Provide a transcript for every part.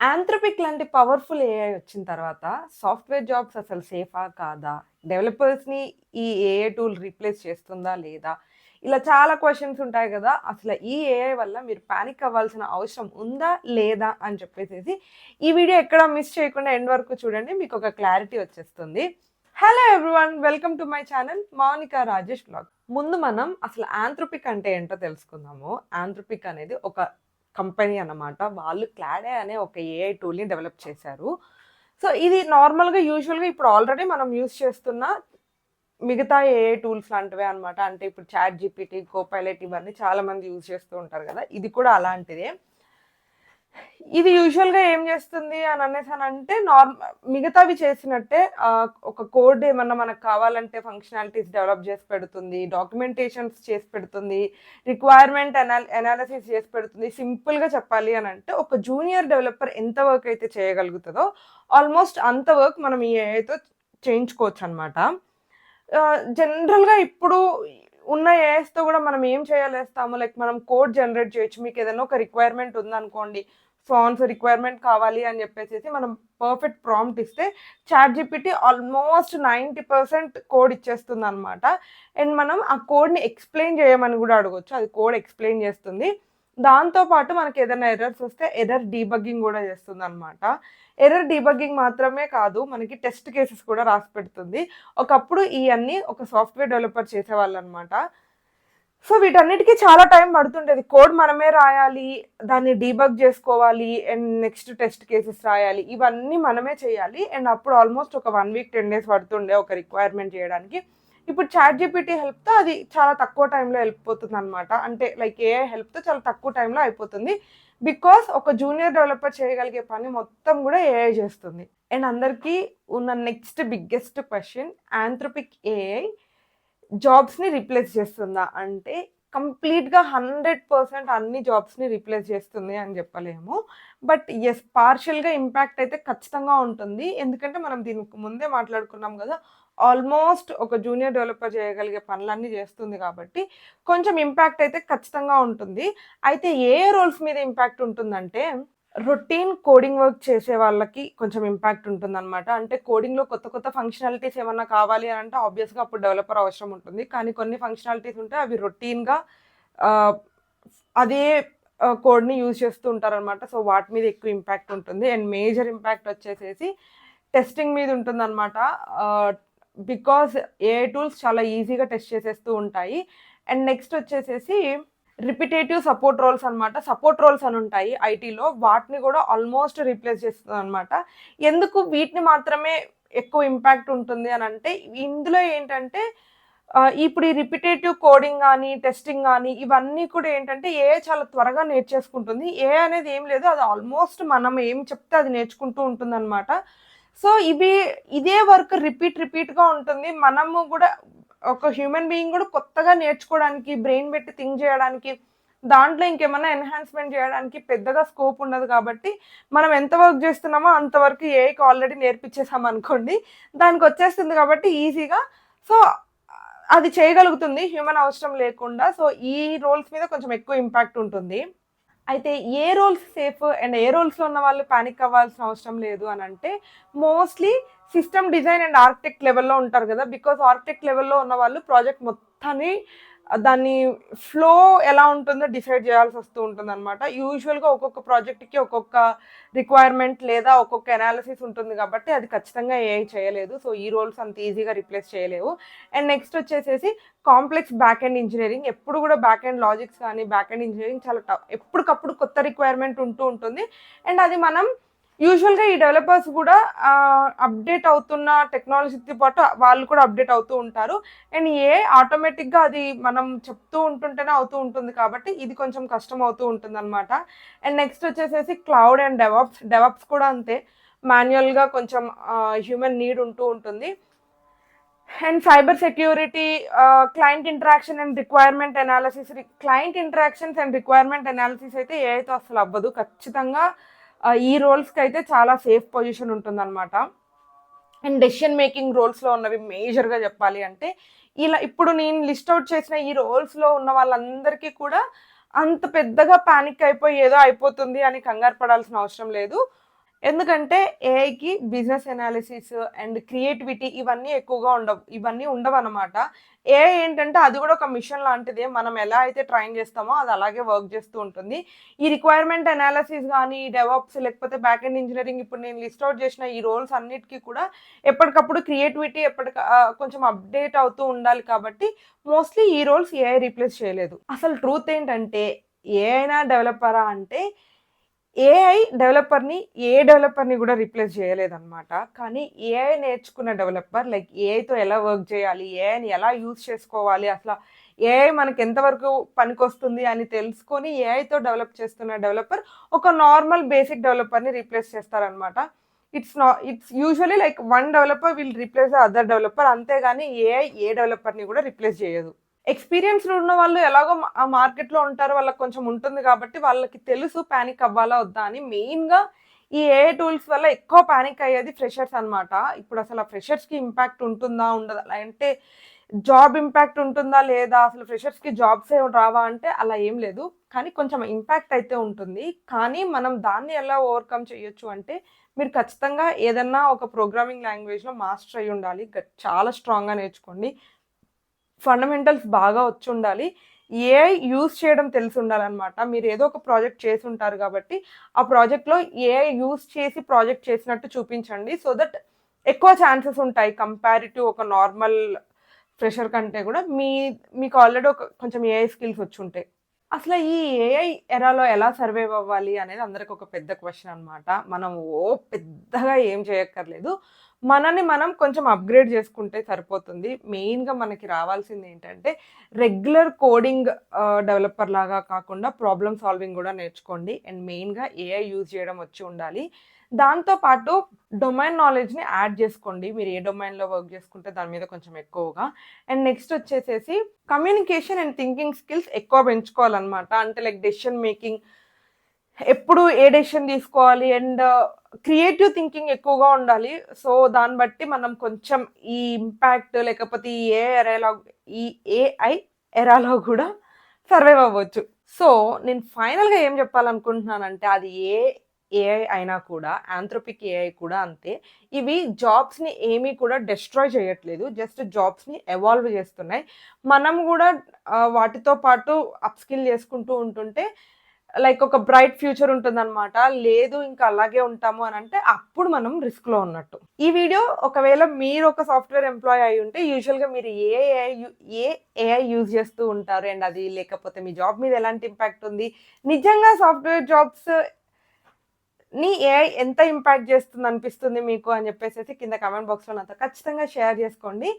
ఆంథ్రపిక్ లాంటి powerful AI వచ్చిన తర్వాత సాఫ్ట్వేర్ జాబ్స్ అసలు సేఫా కాదా? డెవలపర్స్ని ఈ ఏఐ టూల్ రీప్లేస్ చేస్తుందా లేదా? ఇలా చాలా క్వశ్చన్స్ ఉంటాయి కదా. అసలు ఈ ఏఐ వల్ల మీరు ప్యానిక్ అవ్వాల్సిన అవసరం ఉందా లేదా అని చెప్పేసి ఈ వీడియో ఎక్కడ మిస్ చేయకుండా ఎండ్ వరకు చూడండి. మీకు ఒక క్లారిటీ వచ్చేస్తుంది. Hello everyone welcome to my channel Mounika Rajesh blog ముందు మనం అసలు ఆంథ్రోపిక్ అంటే ఏంటో తెలుసుకుందాము. ఆంథ్రోపిక్ అనేది ఒక కంపెనీ అనమాట వాళ్ళు క్లాడే అనే ఒక ఏఐ టూల్ని డెవలప్ చేశారు. సో ఇది నార్మల్గా యూజువల్గా ఇప్పుడు ఆల్రెడీ మనం యూస్ చేస్తున్న మిగతా ఏఐ టూల్స్ లాంటివే అనమాట అంటే ఇప్పుడు చాట్ జీపీటీ కోపైలట్ ఇవన్నీ చాలామంది యూజ్ చేస్తూ ఉంటారు కదా. ఇది కూడా అలాంటిదే. ఇది యూజువల్గా ఏం చేస్తుంది అని అనేసి అని అంటే నార్మల్ మిగతావి చేసినట్టే ఒక కోడ్ ఏమన్నా మనకు కావాలంటే ఫంక్షనాలిటీస్ డెవలప్ చేసి పెడుతుంది డాక్యుమెంటేషన్స్ చేసి పెడుతుంది రిక్వైర్మెంట్ అనాల్ అనాలిసిస్ చేసి పెడుతుంది సింపుల్గా చెప్పాలి అని అంటే ఒక జూనియర్ డెవలపర్ ఎంత వర్క్ అయితే చేయగలుగుతుందో ఆల్మోస్ట్ అంత వర్క్ మనం ఈ ఏఐతో చేయించుకోవచ్చు అనమాట జనరల్గా ఇప్పుడు ఉన్న ఏఎస్తో కూడా మనం ఏం చేయాలేస్తాము? లైక్ మనం కోడ్ జనరేట్ చేయొచ్చు. మీకు ఏదైనా ఒక రిక్వైర్మెంట్ ఉందనుకోండి ఫాన్స్ రిక్వైర్మెంట్ కావాలి అని చెప్పేసి మనం పర్ఫెక్ట్ ప్రాంప్ట్ ఇస్తే chat GPT almost ninety percent code ఇచ్చేస్తుంది అనమాట అండ్ మనం ఆ కోడ్ని ఎక్స్ప్లెయిన్ చేయమని కూడా అడగొచ్చు. అది కోడ్ ఎక్స్ప్లెయిన్ చేస్తుంది. దాంతోపాటు మనకి ఏదైనా ఎర్రర్స్ వస్తే ఎర్రర్ డీబగ్గింగ్ కూడా చేస్తుంది అనమాట ఎర్రర్ డీబగ్గింగ్ మాత్రమే కాదు మనకి టెస్ట్ కేసెస్ కూడా రాసి పెడుతుంది. ఒకప్పుడు ఇవన్నీ ఒక సాఫ్ట్వేర్ డెవలపర్ చేసేవాళ్ళు అనమాట సో వీటన్నిటికీ చాలా టైం పడుతుండేది కోడ్ మనమే రాయాలి దాన్ని డీబగ్ చేసుకోవాలి అండ్ నెక్స్ట్ టెస్ట్ కేసెస్ రాయాలి. ఇవన్నీ మనమే చేయాలి. అండ్ అప్పుడు ఆల్మోస్ట్ ఒక వన్ వీక్ టెన్ డేస్ పడుతుండే ఒక రిక్వైర్మెంట్ చేయడానికి. ఇప్పుడు చాట్ జీపీటీ హెల్ప్తో అది చాలా తక్కువ టైంలో వెళ్ళిపోతుంది అనమాట అంటే లైక్ ఏ హెల్ప్తో చాలా తక్కువ టైంలో అయిపోతుంది. బికాస్ ఒక జూనియర్ డెవలపర్ చేయగలిగే పని మొత్తం కూడా ఏఐ చేస్తుంది. అండ్ అందరికీ ఉన్న next biggest question Anthropic AI జాబ్స్ని replace చేస్తుందా? అంటే కంప్లీట్గా హండ్రెడ్ పర్సెంట్ అన్ని జాబ్స్ని రీప్లేస్ చేస్తుంది అని చెప్పలేము. బట్ ఎస్ పార్షియల్గా ఇంపాక్ట్ అయితే ఖచ్చితంగా ఉంటుంది. ఎందుకంటే మనం దీనికి ముందే మాట్లాడుకున్నాం కదా ఆల్మోస్ట్ ఒక జూనియర్ డెవలపర్ చేయగలిగే పనులన్నీ చేస్తుంది కాబట్టి కొంచెం ఇంపాక్ట్ అయితే ఖచ్చితంగా ఉంటుంది. అయితే ఏ రోల్స్ మీద ఇంపాక్ట్ ఉంటుందంటే రొటీన్ కోడింగ్ వర్క్ చేసే వాళ్ళకి కొంచెం ఇంపాక్ట్ ఉంటుందన్నమాట. అంటే కోడింగ్లో కొత్త కొత్త ఫంక్షనాలిటీస్ ఏమన్నా కావాలి అని అంటే ఆబ్వియస్గా అప్పుడు డెవలపర్ అవసరం ఉంటుంది. కానీ కొన్ని ఫంక్షనాలిటీస్ ఉంటే అవి రొటీన్గా అదే కోడ్ని యూజ్ చేస్తూ ఉంటారనమాట సో వాటి మీద ఎక్కువ ఇంపాక్ట్ ఉంటుంది. అండ్ మేజర్ ఇంపాక్ట్ వచ్చేసేసి టెస్టింగ్ మీద ఉంటుందన్నమాట. బికాస్ ఏ టూల్స్ చాలా ఈజీగా టెస్ట్ చేసేస్తూ ఉంటాయి. అండ్ నెక్స్ట్ వచ్చేసేసి రిపిటేటివ్ సపోర్ట్ రోల్స్ అనమాట సపోర్ట్ రోల్స్ అని ఉంటాయి ఐటీలో. వాటిని కూడా ఆల్మోస్ట్ రీప్లేస్ చేస్తుంది అనమాట ఎందుకు వీటిని మాత్రమే ఎక్కువ ఇంపాక్ట్ ఉంటుంది అని అంటే ఇందులో ఏంటంటే ఇప్పుడు ఈ రిపిటేటివ్ కోడింగ్ కానీ టెస్టింగ్ కానీ ఇవన్నీ కూడా ఏంటంటే ఏ చాలా త్వరగా నేర్చేసుకుంటుంది. ఏ అనేది ఏం లేదు. అది ఆల్మోస్ట్ మనం ఏం చెప్తే అది నేర్చుకుంటూ ఉంటుంది అనమాట సో ఇవి ఇదే వర్క్ రిపీట్ రిపీట్గా ఉంటుంది. మనము కూడా ఒక హ్యూమన్ బీయింగ్ కూడా కొత్తగా నేర్చుకోవడానికి బ్రెయిన్ పెట్టి థింక్ చేయడానికి దాంట్లో ఇంకేమైనా ఎన్హాన్స్మెంట్ చేయడానికి పెద్దగా స్కోప్ ఉండదు కాబట్టి మనం ఎంత వర్క్ చేస్తున్నామో అంతవరకు ఏఐకి ఆల్రెడీ నేర్పించేసాం అనుకోండి దానికి వచ్చేస్తుంది కాబట్టి ఈజీగా సో అది చేయగలుగుతుంది హ్యూమన్ అవసరం లేకుండా. సో ఈ రోల్స్ మీద కొంచెం ఎక్కువ ఇంపాక్ట్ ఉంటుంది. అయితే ఏ రోల్స్ సేఫ్ అండ్ ఏ రోల్స్లో ఉన్న వాళ్ళు పానిక్ అవ్వాల్సిన అవసరం లేదు అని అంటే mostly system design and architect లెవెల్లో ఉంటారు కదా బికాస్ ఆర్కిటెక్ట్ లెవెల్లో ఉన్న వాళ్ళు ప్రాజెక్ట్ మొత్తాన్ని దాన్ని ఫ్లో ఎలా ఉంటుందో డిసైడ్ చేయాల్సి వస్తూ ఉంటుంది అనమాట యూజువల్గా ఒక్కొక్క ప్రాజెక్ట్కి ఒక్కొక్క రిక్వైర్మెంట్ లేదా ఒక్కొక్క ఎనాలిసిస్ ఉంటుంది కాబట్టి అది ఖచ్చితంగా ఏ చేయలేదు. సో ఈ రోల్స్ అంత ఈజీగా రిప్లేస్ చేయలేవు. అండ్ నెక్స్ట్ వచ్చేసేసి కాంప్లెక్స్ బ్యాక్ అండ్ ఇంజనీరింగ్ ఎప్పుడు కూడా బ్యాక్ అండ్ లాజిక్స్ కానీ బ్యాక్ అండ్ ఇంజనీరింగ్ చాలా టఫ్ ఎప్పటికప్పుడు కొత్త రిక్వైర్మెంట్ ఉంటూ ఉంటుంది. అండ్ అది మనం యూజువల్గా ఈ డెవలపర్స్ కూడా అప్డేట్ అవుతున్న టెక్నాలజీతో పాటు వాళ్ళు కూడా అప్డేట్ అవుతూ ఉంటారు. అండ్ ఏ ఆటోమేటిక్గా అది మనం చెప్తూ ఉంటుంటేనే అవుతూ ఉంటుంది కాబట్టి ఇది కొంచెం కష్టం అవుతూ ఉంటుంది అనమాట అండ్ నెక్స్ట్ వచ్చేసేసి క్లౌడ్ అండ్ డెవప్స్ డెవప్స్ కూడా అంతే. మాన్యువల్గా కొంచెం హ్యూమన్ నీడ్ ఉంటూ ఉంటుంది. And cyber security client interaction and requirement analysis client interactions and requirement analysis అయితే ఏ అయితే అసలు అవ్వదు. ఖచ్చితంగా ఈ రోల్స్కి అయితే చాలా సేఫ్ పొజిషన్ ఉంటుందన్నమాట. అండ్ డెసిషన్ మేకింగ్ రోల్స్లో ఉన్నవి మేజర్గా చెప్పాలి అంటే ఇలా ఇప్పుడు నేను లిస్ట్ అవుట్ చేసిన ఈ రోల్స్లో ఉన్న వాళ్ళందరికీ కూడా అంత పెద్దగా పానిక్ అయిపోయి ఏదో అయిపోతుంది అని కంగారు పడాల్సిన అవసరం లేదు. ఎందుకంటే ఏఐకి బిజినెస్ అనాలిసిస్ అండ్ క్రియేటివిటీ ఇవన్నీ ఎక్కువగా ఉండవు ఇవన్నీ ఉండవు అనమాట ఏఐ ఏంటంటే అది కూడా ఒక మిషన్ లాంటిదే మనం ఎలా అయితే ట్రైన్ చేస్తామో అది అలాగే వర్క్ చేస్తూ ఉంటుంది. ఈ రిక్వైర్మెంట్ అనాలిసిస్ కానీ డెవలప్స్ లేకపోతే బ్యాక్ అండ్ ఇంజనీరింగ్ ఇప్పుడు నేను లిస్ట్ అవుట్ చేసిన ఈ రోల్స్ అన్నిటికీ కూడా ఎప్పటికప్పుడు క్రియేటివిటీ ఎప్పటిక కొంచెం అప్డేట్ అవుతూ ఉండాలి కాబట్టి మోస్ట్లీ ఈ రోల్స్ ఏఐ రీప్లేస్ చేయలేదు. అసలు ట్రూత్ ఏంటంటే ఏ అయినా డెవలపరా అంటే ఏఐ డెవలపర్ని ఏ డెవలపర్ని కూడా రీప్లేస్ చేయలేదన్నమాట. కానీ ఏఐ నేర్చుకున్న డెవలపర్ లైక్ ఏఐతో ఎలా వర్క్ చేయాలి ఏఐని ఎలా యూజ్ చేసుకోవాలి అసలు ఏఐ మనకి ఎంతవరకు పనికొస్తుంది అని తెలుసుకొని ఏఐతో డెవలప్ చేస్తున్న డెవలపర్ ఒక నార్మల్ బేసిక్ డెవలపర్ని రీప్లేస్ చేస్తారనమాట ఇట్స్ నా it's usually like one developer will replace the other developer అంతేగాని ఏఐ ఏ డెవలపర్ని కూడా రీప్లేస్ చేయదు. ఎక్స్పీరియన్స్డ్ ఉన్న వాళ్ళు ఎలాగో ఆ మార్కెట్లో ఉంటారు వాళ్ళకి కొంచెం ఉంటుంది కాబట్టి వాళ్ళకి తెలుసు ప్యానిక్ అవ్వాలా వద్దా అని. మెయిన్గా ఈ ఏ టూల్స్ వల్ల ఎక్కువ ప్యానిక్ అయ్యేది ఫ్రెషర్స్ అనమాట ఇప్పుడు అసలు ఆ ఫ్రెషర్స్కి ఇంపాక్ట్ ఉంటుందా ఉండదా? అంటే జాబ్ ఇంపాక్ట్ ఉంటుందా లేదా? అసలు ఫ్రెషర్స్కి జాబ్స్ ఏమి రావా అంటే అలా ఏం లేదు. కానీ కొంచెం ఇంపాక్ట్ అయితే ఉంటుంది. కానీ మనం దాన్ని ఎలా ఓవర్కమ్ చేయొచ్చు అంటే మీరు ఖచ్చితంగా ఏదన్నా ఒక ప్రోగ్రామింగ్ లాంగ్వేజ్లో మాస్టర్ అయి ఉండాలి. చాలా స్ట్రాంగ్గా నేర్చుకోండి. ఫండమెంటల్స్ బాగా వచ్చి ఉండాలి. ఏఐ యూజ్ చేయడం తెలిసి ఉండాలన్నమాట. మీరు ఏదో ఒక ప్రాజెక్ట్ చేసి ఉంటారు కాబట్టి ఆ ప్రాజెక్ట్లో ఏఐ యూజ్ చేసి ప్రాజెక్ట్ చేసినట్టు చూపించండి. సో దట్ ఎక్కువ ఛాన్సెస్ ఉంటాయి కంపారిటివ్ ఒక నార్మల్ ఫ్రెషర్ కంటే కూడా. మీ మీకు ఆల్రెడీ ఒక కొంచెం ఏఐ స్కిల్స్ వచ్చి ఉంటాయి అసలు ఈ ఏఐ ఎరాలో ఎలా సర్వైవ్ అవ్వాలి అనేది అందరికి ఒక పెద్ద క్వశ్చన్ అనమాట మనం ఓ పెద్దగా ఏం చేయక్కర్లేదు. మనని మనం కొంచెం అప్గ్రేడ్ చేసుకుంటే సరిపోతుంది. మెయిన్గా మనకి రావాల్సింది ఏంటంటే రెగ్యులర్ కోడింగ్ డెవలపర్ లాగా కాకుండా ప్రాబ్లమ్ సాల్వింగ్ కూడా నేర్చుకోండి. అండ్ మెయిన్గా ఏఐ యూజ్ చేయడం వచ్చి ఉండాలి. దాంతోపాటు డొమైన్ నాలెడ్జ్ని యాడ్ చేసుకోండి. మీరు ఏ డొమైన్లో వర్క్ చేసుకుంటే దాని మీద కొంచెం ఎక్కువగా. అండ్ నెక్స్ట్ వచ్చేసేసి కమ్యూనికేషన్ అండ్ థింకింగ్ స్కిల్స్ ఎక్కువ పెంచుకోవాలన్నమాట. అంటే లైక్ డెసిషన్ మేకింగ్ ఎప్పుడు ఏ డెసిషన్ తీసుకోవాలి అండ్ uh, క్రియేటివ్ థింకింగ్ ఎక్కువగా ఉండాలి. సో దాన్ని బట్టి మనం కొంచెం ఈ ఇంపాక్ట్ లేకపోతే ఈ ఏ ఎరాలో ఈ ఏఐ ఎరాలో కూడా సర్వైవ్ అవ్వచ్చు. సో నేను ఫైనల్గా ఏం చెప్పాలనుకుంటున్నానంటే అది ఏ ఏఐ అయినా కూడా ఆంథ్రోపిక్ ఏఐ కూడా అంతే. ఇవి జాబ్స్ని ఏమీ కూడా డిస్ట్రాయ్ చేయట్లేదు. జస్ట్ జాబ్స్ని ఎవాల్వ్ చేస్తున్నాయి. మనం కూడా uh, వాటితో పాటు అప్స్కిల్ చేసుకుంటూ ఉంటుంటే లైక్ ఒక బ్రైట్ ఫ్యూచర్ ఉంటుందన్నమాట. లేదు ఇంకా అలాగే ఉంటాము అని అంటే అప్పుడు మనం రిస్క్లో ఉన్నట్టు. ఈ వీడియో ఒకవేళ మీరు ఒక సాఫ్ట్వేర్ ఎంప్లాయ్ అయి ఉంటే యూజువల్గా మీరు ఏ ఏ ఏఐ యూజ్ చేస్తూ ఉంటారు అండ్ అది లేకపోతే మీ జాబ్ మీద ఎలాంటి ఇంపాక్ట్ ఉంది? నిజంగా సాఫ్ట్వేర్ జాబ్స్ నీ ఏఐ ఎంత ఇంపాక్ట్ చేస్తుంది అనిపిస్తుంది మీకు అని చెప్పేసి కింద కమెంట్ బాక్స్లో నాతో ఖచ్చితంగా షేర్ చేసుకోండి.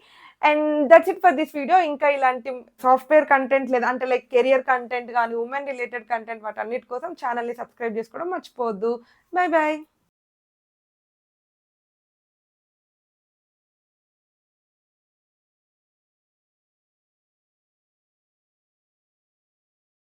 And that's it for this video ఇంకా ఇలాంటి సాఫ్ట్వేర్ కంటెంట్ లేదా అంటే లైక్ కెరియర్ కంటెంట్ కానీ ఉమెన్ రిలేటెడ్ కంటెంట్ వాటి అన్నిటి కోసం ఛానల్ని సబ్స్క్రైబ్ చేసుకోవడం మర్చిపోవద్దు. Bye bye